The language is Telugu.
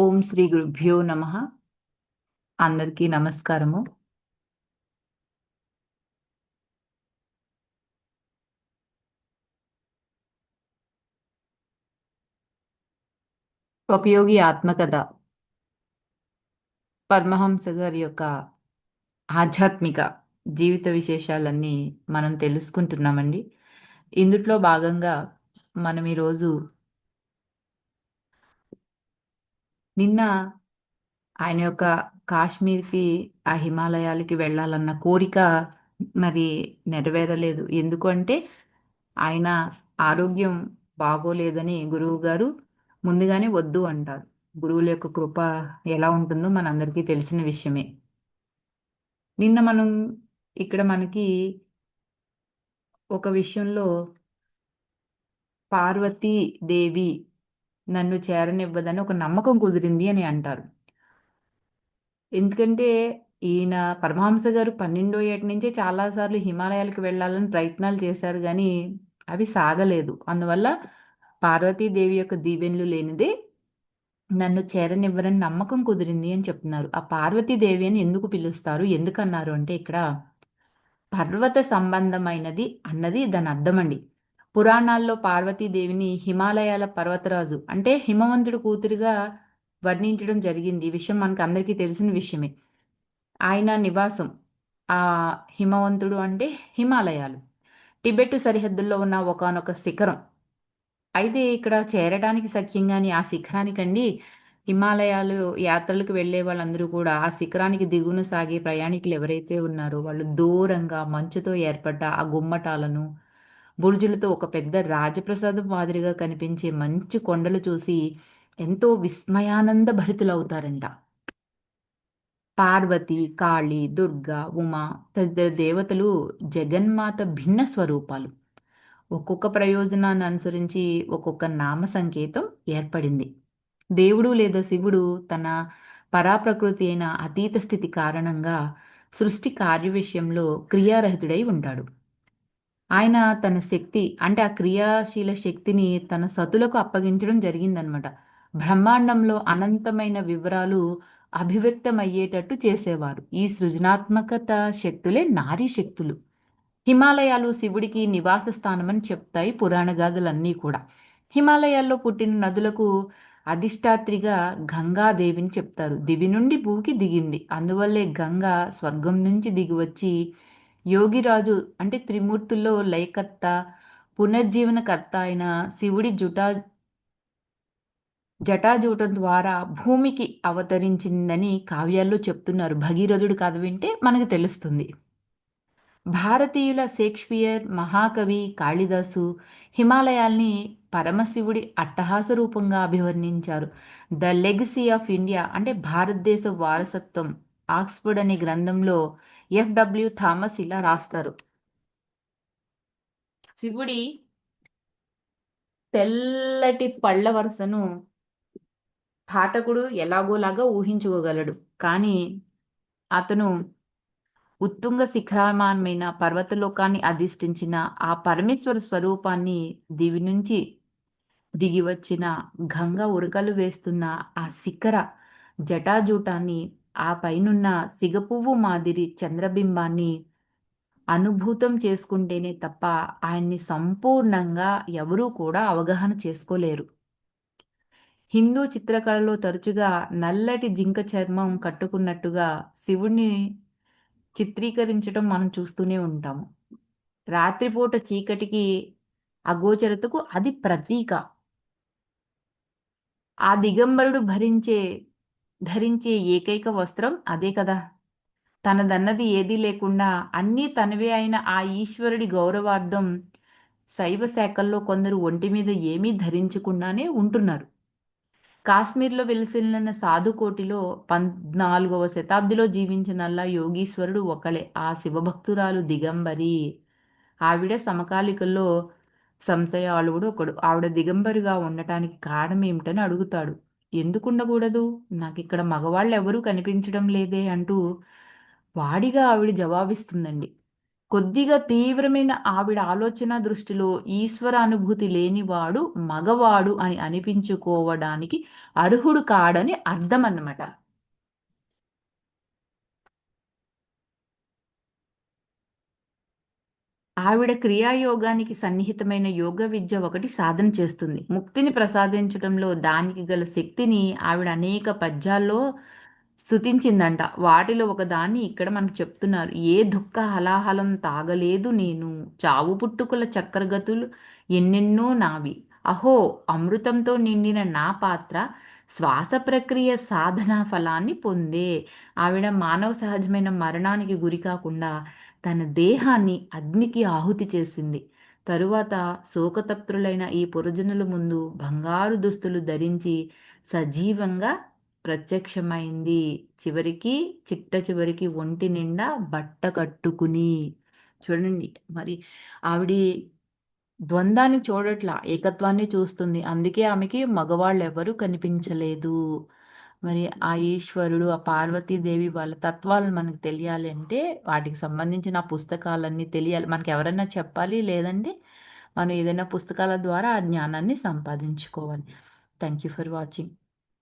ఓం శ్రీ గురుభ్యో నమ. అందరికీ నమస్కారము. ఒక యోగి ఆత్మకథ. పద్మహంస గారి యొక్క ఆధ్యాత్మిక జీవిత విశేషాలన్నీ మనం తెలుసుకుంటున్నామండి. ఇందుట్లో భాగంగా మనం ఈరోజు నిన్న ఆయన యొక్క కాశ్మీర్కి ఆ హిమాలయాలకి వెళ్ళాలన్న కోరిక మరి నెరవేరలేదు. ఎందుకంటే ఆయన ఆరోగ్యం బాగోలేదని గురువు గారు ముందుగానే వద్దు అంటారు. గురువుల యొక్క కృప ఎలా ఉంటుందో మనందరికీ తెలిసిన విషయమే. నిన్న మనం ఇక్కడ మనకి ఒక విషయంలో పార్వతీ దేవి నన్ను చేరనివ్వదని ఒక నమ్మకం కుదిరింది అని అంటారు. ఎందుకంటే ఈయన పరమహంస గారు పన్నెండో ఏటి నుంచే చాలాసార్లు హిమాలయాలకు వెళ్ళాలని ప్రయత్నాలు చేశారు కానీ అవి సాగలేదు. అందువల్ల పార్వతీదేవి యొక్క దీవెనలు లేనిదే నన్ను చేరనివ్వరని నమ్మకం కుదిరింది అని చెప్తున్నారు. ఆ పార్వతీదేవి అని ఎందుకు పిలుస్తారు? ఎందుకన్నారు అంటే ఇక్కడ పర్వత సంబంధమైనది అన్నది దాని అర్థమండి పురాణాల్లో పార్వతీదేవిని హిమాలయాల పర్వతరాజు అంటే హిమవంతుడు కూతురుగా వర్ణించడం జరిగింది. ఈ విషయం మనకు అందరికీ తెలిసిన విషయమే. ఆయన నివాసం ఆ హిమవంతుడు అంటే హిమాలయాలు. టిబెట్ సరిహద్దుల్లో ఉన్న ఒకనొక శిఖరం. అయితే ఇక్కడ చేరడానికి సఖ్యంగాని ఆ శిఖరానికండి హిమాలయాలు యాత్రలకు వెళ్ళే వాళ్ళందరూ కూడా ఆ శిఖరానికి దిగున సాగే ప్రయాణికులు ఎవరైతే ఉన్నారో వాళ్ళు దూరంగా మంచుతో ఏర్పడ్డ ఆ గుమ్మటాలను బురుజులతో ఒక పెద్ద రాజప్రసాదం మాదిరిగా కనిపించే మంచు కొండలు చూసి ఎంతో విస్మయానంద భరితులవుతారంట. పార్వతి కాళి దుర్గా ఉమా తదితర దేవతలు జగన్మాత భిన్న స్వరూపాలు. ఒక్కొక్క ప్రయోజనాన్ని అనుసరించి ఒక్కొక్క నామ సంకేతం ఏర్పడింది. దేవుడు లేదా శివుడు తన పరాప్రకృతి అయిన అతీత స్థితి కారణంగా సృష్టి కార్య విషయంలో క్రియారహితుడై ఉంటాడు. ఆయన తన శక్తి అంటే ఆ క్రియాశీల శక్తిని తన సతులకు అప్పగించడం జరిగిందనమాట. బ్రహ్మాండంలో అనంతమైన వివరాలు అభివ్యక్తమయ్యేటట్టు చేసేవారు. ఈ సృజనాత్మకత శక్తులే నారీ శక్తులు. హిమాలయాలు శివుడికి నివాస స్థానమని చెప్తాయి పురాణ గాథలన్నీ కూడా. హిమాలయాల్లో పుట్టిన నదులకు అధిష్టాత్రిగా గంగాదేవిని చెప్తారు. దివి నుండి భూకి దిగింది. అందువల్లే గంగా స్వర్గం నుంచి దిగి వచ్చి యోగిరాజు అంటే త్రిమూర్తుల్లో లయకర్త పునర్జీవనకర్త అయిన శివుడి జుటా జటాజూటం ద్వారా భూమికి అవతరించిందని కావ్యాల్లో చెప్తున్నారు. భగీరథుడు కథ వింటే మనకు తెలుస్తుంది. భారతీయుల షేక్స్పియర్ మహాకవి కాళిదాసు హిమాలయాల్ని పరమశివుడి అట్టహాస రూపంగా అభివర్ణించారు. ద లెగసీ ఆఫ్ ఇండియా అంటే భారతదేశ వారసత్వం ఆక్స్ఫర్డ్ అనే గ్రంథంలో ఎఫ్డబ్ల్యూ థామస్ ఇలా రాస్తారు. శివుడి తెల్లటి పళ్ళ వరుసను పాఠకుడు ఎలాగోలాగా ఊహించుకోగలడు. కానీ అతను ఉత్తుంగ శిఖరమానమైన పర్వతలోకాన్ని అధిష్ఠించిన ఆ పరమేశ్వర స్వరూపాన్ని దివి నుంచి దిగి వచ్చిన గంగ ఉరకలు వేస్తున్న ఆ శిఖర జటాజూటాన్ని ఆ పైనున్న సిగపువ్వు మాదిరి చంద్రబింబాన్ని అనుభూతం చేసుకుంటేనే తప్ప ఆయన్ని సంపూర్ణంగా ఎవరూ కూడా అవగాహన చేసుకోలేరు. హిందూ చిత్రకళలో తరచుగా నల్లటి జింక చర్మం కట్టుకున్నట్టుగా శివుణ్ణి చిత్రీకరించడం మనం చూస్తూనే ఉంటాము. రాత్రిపూట చీకటికి అగోచరతకు అది ప్రతీక. ఆ దిగంబరుడు భరించే ధరించే ఏకైక వస్త్రం అదే కదా. తనదన్నది ఏదీ లేకుండా అన్నీ తనవే అయిన ఆ ఈశ్వరుడి గౌరవార్థం శైవ శాఖల్లో కొందరు ఒంటి మీద ఏమీ ధరించకుండానే ఉంటున్నారు. కాశ్మీర్లో వెలిసిన సాధుకోటిలో పద్నాలుగవ శతాబ్దిలో జీవించినల్లా యోగీశ్వరుడు ఒకళే ఆ శివభక్తురాలు దిగంబరి. ఆవిడ సమకాలికల్లో సంశయాళువుడు ఒకడు. ఆవిడ దిగంబరిగా ఉండటానికి కారణం ఏమిటని అడుగుతాడు. ఎందుకు ఉండకూడదు నాకు ఇక్కడ మగవాళ్ళు ఎవరూ కనిపించడం లేదే అంటూ వాడిగా ఆవిడ జవాబిస్తుందండి. కొద్దిగా తీవ్రమైన ఆవిడ ఆలోచన దృష్టిలో ఈశ్వర అనుభూతి లేనివాడు మగవాడు అని అనిపించుకోవడానికి అర్హుడు కాడని అర్థం అన్నమాట ఆవిడ క్రియాయోగానికి సన్నిహితమైన యోగ విద్య ఒకటి సాధన చేస్తుంది. ముక్తిని ప్రసాదించడంలో దానికి గల శక్తిని ఆవిడ అనేక పద్యాల్లో స్థుతించిందంట వాటిలో ఒకదాన్ని ఇక్కడ మనకు చెప్తున్నారు. ఏ దుఃఖ హలాహలం తాగలేదు నేను. చావు పుట్టుకుల చక్రగతులు ఎన్నెన్నో నావి. అహో అమృతంతో నిండిన నా పాత్ర శ్వాస ప్రక్రియ సాధన ఫలాన్ని పొందే. ఆవిడ మానవ సహజమైన మరణానికి గురి కాకుండా తన దేహాన్ని అగ్నికి ఆహుతి చేసింది. తరువాత శోకతప్తులైన ఈ పురజనుల ముందు బంగారు దుస్తులు ధరించి సజీవంగా ప్రత్యక్షమైంది. చివరికి చిట్ట చివరికి ఒంటి నిండా బట్ట కట్టుకుని చూడండి మరి ఆవిడ ద్వంద్వాన్ని చూడట్లా ఏకత్వాన్ని చూస్తుంది. అందుకే ఆమెకి మగవాళ్ళు ఎవరు కనిపించలేదు. మరి ఆ ఈశ్వరుడు ఆ పార్వతీదేవి వాళ్ళ తత్వాలు మనకు తెలియాలి అంటే వాటికి సంబంధించిన పుస్తకాలన్నీ తెలియాలి. మనకి ఎవరైనా చెప్పాలి లేదంటే మనం ఏదైనా పుస్తకాల ద్వారా ఆ జ్ఞానాన్ని సంపాదించుకోవాలి. Thank you for watching